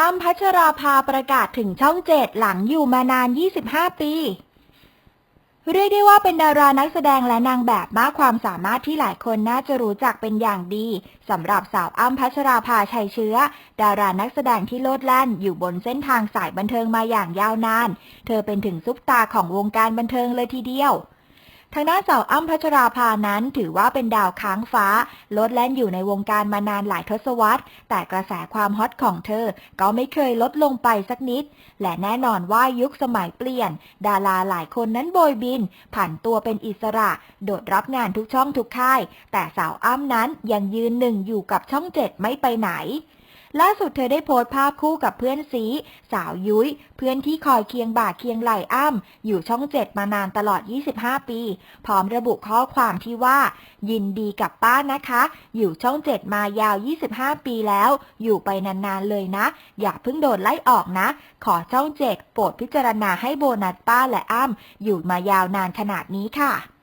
อ้ำพัชราภาประกาศถึงช่องเจ็ดหลังอยู่มานาน 25 ปี เรียกได้ว่าเป็นดารานักแสดงและนางแบบมากความสามารถที่หลายคนน่าจะรู้จักเป็นอย่างดีสำหรับสาวอ้ำพัชราภาชัยเชื้อ ดารานักแสดงที่โลดแล่นอยู่บนเส้นทางสายบันเทิงมาอย่างยาวนาน เธอเป็นถึงซุปตาของวงการบันเทิงเลยทีเดียว ทางด้านสาวอ้ำพัชราภานั้นถือว่าเป็นดาวค้างฟ้า ลดแล่นอยู่ในวงการมานานหลายทศวรรษ แต่กระแสความฮอตของเธอ ก็ไม่เคยลดลงไปสักนิด และแน่นอนว่ายุคสมัยเปลี่ยน ดาราหลายคนนั้นโบยบิน ผ่านตัวเป็นอิสระ โดดรับงานทุกช่องทุกค่าย แต่สาวอ้ำนั้นยังยืนหนึ่งอยู่กับช่องเจ็ดไม่ไปไหน ล่าสุดเธอได้โพสต์ภาพคู่กับเพื่อนซีสาวยุ้ย เพื่อนที่คอยเคียงบ่าเคียงไหล่อ้ำอยู่ช่องเจ็ดมานานตลอด 25 ปี พร้อมระบุข้อความที่ว่า ยินดีกับป้านะคะ อยู่ช่องเจ็ดมายาว 25 ปีแล้ว อยู่ไปนานๆเลยนะ อย่าเพิ่งโดนไล่ออกนะ ขอช่องเจ็ดโปรดพิจารณาให้โบนัสป้าและอ้ำอยู่มายาวนานขนาดนี้ค่ะ